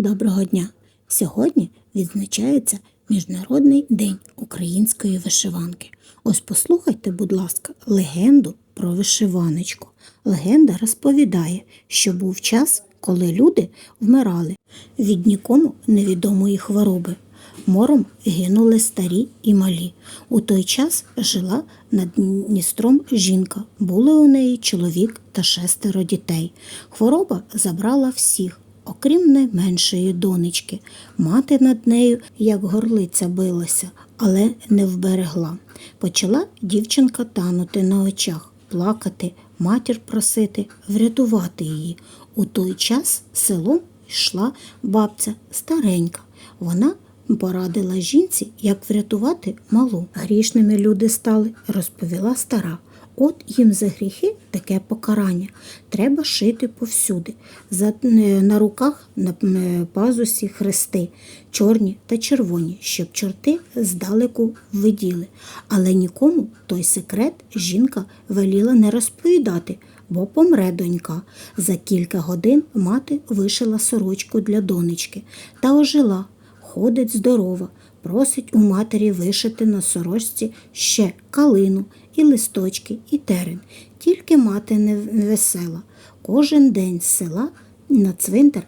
Доброго дня! Сьогодні відзначається Міжнародний день української вишиванки. Ось послухайте, будь ласка, легенду про вишиваночку. Легенда розповідає, що був час, коли люди вмирали від нікому невідомої хвороби. Мором гинули старі і малі. У той час жила над Дністром жінка. Були у неї чоловік та шестеро дітей. Хвороба забрала всіх, окрім найменшої донечки. Мати над нею, як горлиця билася, але не вберегла. Почала дівчинка танути на очах, плакати, матір просити врятувати її. У той час селом йшла бабця старенька. Вона порадила жінці, як врятувати малу. Грішними люди стали, розповіла стара. От їм за гріхи таке покарання. Треба шити повсюди. Е, на руках на е, пазусі хрести, чорні та червоні, щоб чорти здалеку виділи. Але нікому той секрет жінка веліла не розповідати, бо помре донька. За кілька годин мати вишила сорочку для донечки та ожила. Ходить здорова, просить у матері вишити на сорочці ще калину і листочки, і терен. Тільки мати не весела. Кожен день з села на цвинтар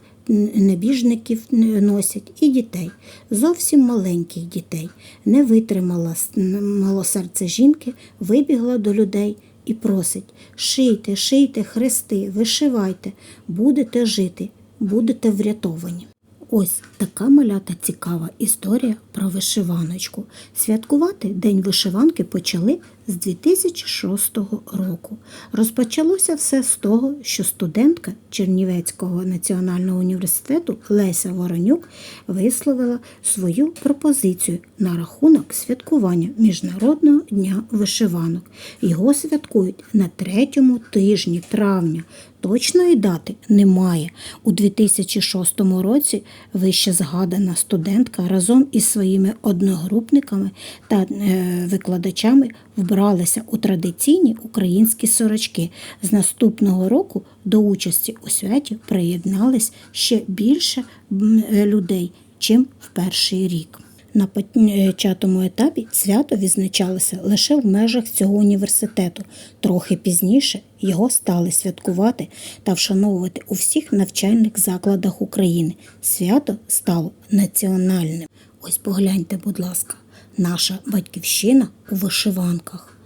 небіжників носять і дітей, зовсім маленьких дітей. Не витримала мало серце жінки, вибігла до людей і просить шийте, шийте хрести, вишивайте, будете жити, будете врятовані. Ось така малята цікава історія про вишиваночку. Святкувати День вишиванки почали з 2006 року. Розпочалося все з того, що студентка Чернівецького національного університету Леся Воронюк висловила свою пропозицію на рахунок святкування Міжнародного дня вишиванок. Його святкують на третьому тижні травня. Точної дати немає. У 2006 році вище згадана студентка разом із своїми одногрупниками та е, викладачами вбралися у традиційні українські сорочки. З наступного року до участі у святі приєднались ще більше е, людей, чим в перший рік. На початому етапі свято відзначалося лише в межах цього університету. Трохи пізніше його стали святкувати та вшановувати у всіх навчальних закладах України. Свято стало національним. Ось погляньте, будь ласка, наша батьківщина у вишиванках.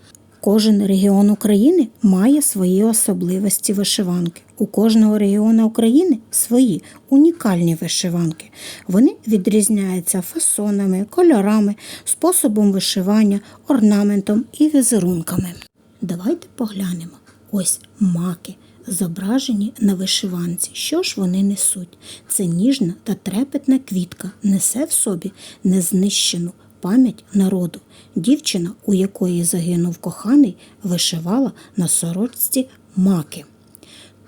Кожен регіон України має свої особливості вишиванки. У кожного регіону України свої унікальні вишиванки. Вони відрізняються фасонами, кольорами, способом вишивання, орнаментом і візерунками. Давайте поглянемо. Ось маки. Зображені на вишиванці. Що ж вони несуть? Це ніжна та трепетна квітка несе в собі незнищену пам'ять народу. Дівчина, у якої загинув коханий, вишивала на сорочці маки.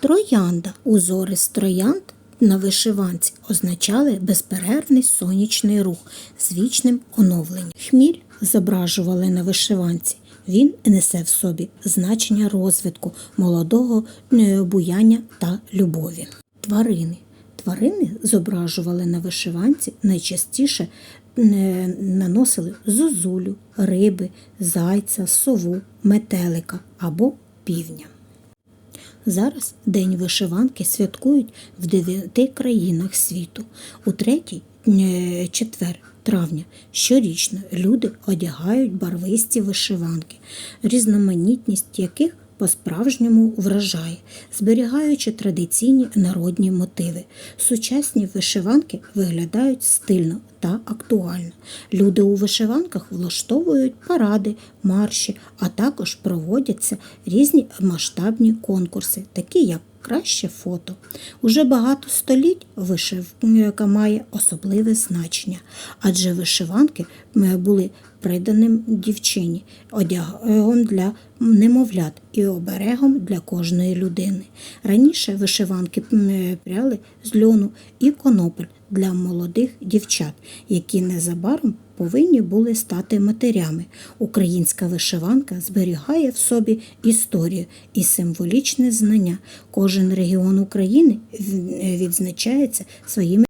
Троянда, узори з троянд на вишиванці означали безперервний сонячний рух з вічним оновленням. Хміль зображували на вишиванці. Він несе в собі значення розвитку молодого е, буяння та любові. Тварини. Тварини зображували на вишиванці найчастіше наносили зозулю, риби, зайця, сову, метелика або півня. Зараз День вишиванки святкують в дев'яти країнах світу. У третій е, четвер травня щорічно люди одягають барвисті вишиванки, різноманітність яких по-справжньому вражає, зберігаючи традиційні народні мотиви. Сучасні вишиванки виглядають стильно та актуально. Люди у вишиванках влаштовують паради, марші, а також проводяться різні масштабні конкурси, такі як Краще фото. Уже багато століть вишивка має особливе значення, адже вишиванки були приданим дівчині, одягом для немовлят і оберегом для кожної людини. Раніше вишиванки пряли з льону і конопель для молодих дівчат, які незабаром повинні були стати матерями. Українська вишиванка зберігає в собі історію і символічне знання. Кожен регіон України відзначається своїми